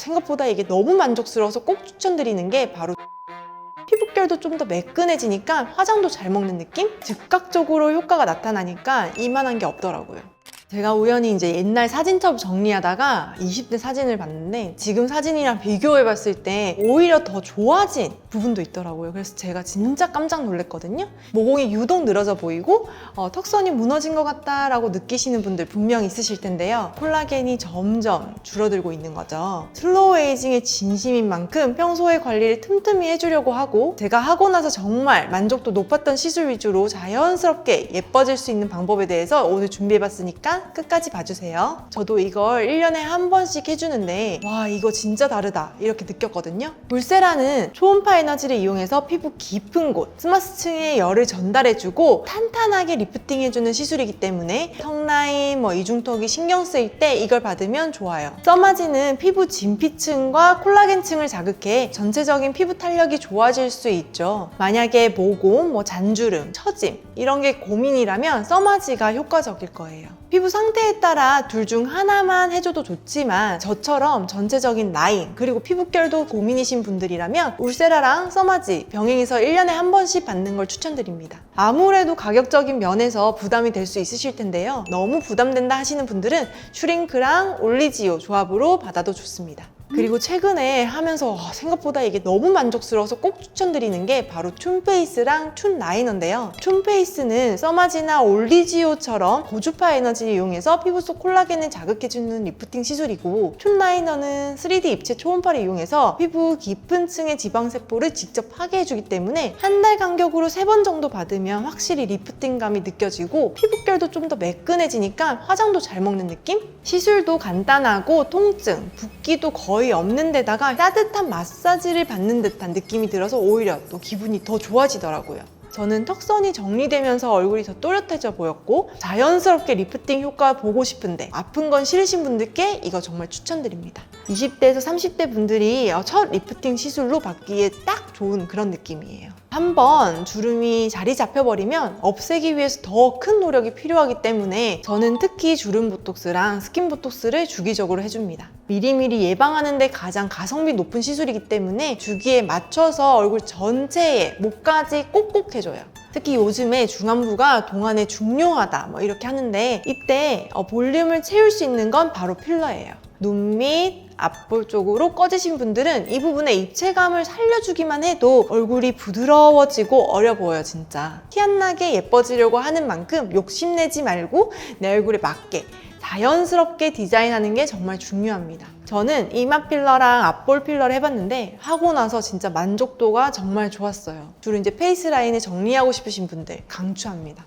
생각보다 이게 너무 만족스러워서 꼭 추천드리는 게 바로 피부결도 좀 더 매끈해지니까 화장도 잘 먹는 느낌? 즉각적으로 효과가 나타나니까 이만한 게 없더라고요. 제가 우연히 이제 옛날 사진첩 정리하다가 20대 사진을 봤는데 지금 사진이랑 비교해 봤을 때 오히려 더 좋아진 부분도 있더라고요. 그래서 제가 진짜 깜짝 놀랐거든요. 모공이 유독 늘어져 보이고 어, 턱선이 무너진 것 같다라고 느끼시는 분들 분명 있으실 텐데요. 콜라겐이 점점 줄어들고 있는 거죠. 슬로우 에이징의 진심인 만큼 평소에 관리를 틈틈이 해주려고 하고 제가 하고 나서 정말 만족도 높았던 시술 위주로 자연스럽게 예뻐질 수 있는 방법에 대해서 오늘 준비해 봤으니까 끝까지 봐주세요. 저도 이걸 1년에 한 번씩 해주는데 와 이거 진짜 다르다 이렇게 느꼈거든요. 물세라는 초음파 에너지를 이용해서 피부 깊은 곳 스마스층에 열을 전달해주고 탄탄하게 리프팅해주는 시술이기 때문에 턱라인, 뭐 이중턱이 신경 쓰일 때 이걸 받으면 좋아요. 써마지는 피부 진피층과 콜라겐층을 자극해 전체적인 피부 탄력이 좋아질 수 있죠. 만약에 모공, 뭐 잔주름, 처짐 이런 게 고민이라면 써마지가 효과적일 거예요. 피부 상태에 따라 둘 중 하나만 해줘도 좋지만 저처럼 전체적인 라인 그리고 피부결도 고민이신 분들이라면 울세라랑 써마지 병행해서 1년에 한 번씩 받는 걸 추천드립니다. 아무래도 가격적인 면에서 부담이 될 수 있으실 텐데요. 너무 부담된다 하시는 분들은 슈링크랑 올리지오 조합으로 받아도 좋습니다. 그리고 최근에 하면서 와, 생각보다 이게 너무 만족스러워서 꼭 추천드리는 게 바로 툰페이스랑 툰라이너인데요. 툰페이스는 써마지나 올리지오처럼 고주파 에너지를 이용해서 피부 속 콜라겐을 자극해주는 리프팅 시술이고 툰라이너는 3D 입체 초음파를 이용해서 피부 깊은 층의 지방세포를 직접 파괴해주기 때문에 한 달 간격으로 세 번 정도 받으면 확실히 리프팅감이 느껴지고 피부결도 좀 더 매끈해지니까 화장도 잘 먹는 느낌? 시술도 간단하고 통증, 붓기도 거의 없는 데다가 따뜻한 마사지를 받는 듯한 느낌이 들어서 오히려 또 기분이 더 좋아지더라고요. 저는 턱선이 정리되면서 얼굴이 더 또렷해져 보였고 자연스럽게 리프팅 효과 보고 싶은데 아픈 건 싫으신 분들께 이거 정말 추천드립니다. 20대에서 30대 분들이 어, 첫 리프팅 시술로 받기에 딱 좋은 그런 느낌이에요. 한번 주름이 자리 잡혀버리면 없애기 위해서 더 큰 노력이 필요하기 때문에 저는 특히 주름 보톡스랑 스킨 보톡스를 주기적으로 해줍니다. 미리미리 예방하는데 가장 가성비 높은 시술이기 때문에 주기에 맞춰서 얼굴 전체에 목까지 꼭꼭 해줘요. 특히 요즘에 중안부가 동안에 중요하다 뭐 이렇게 하는데 이때 어, 볼륨을 채울 수 있는 건 바로 필러예요. 눈 밑, 앞볼 쪽으로 꺼지신 분들은 이 부분에 입체감을 살려주기만 해도 얼굴이 부드러워지고 어려 보여요 진짜. 티 안 나게 예뻐지려고 하는 만큼 욕심내지 말고 내 얼굴에 맞게 자연스럽게 디자인하는 게 정말 중요합니다. 저는 이마 필러랑 앞볼 필러를 해봤는데 하고 나서 진짜 만족도가 정말 좋았어요. 주로 이제 페이스 라인을 정리하고 싶으신 분들 강추합니다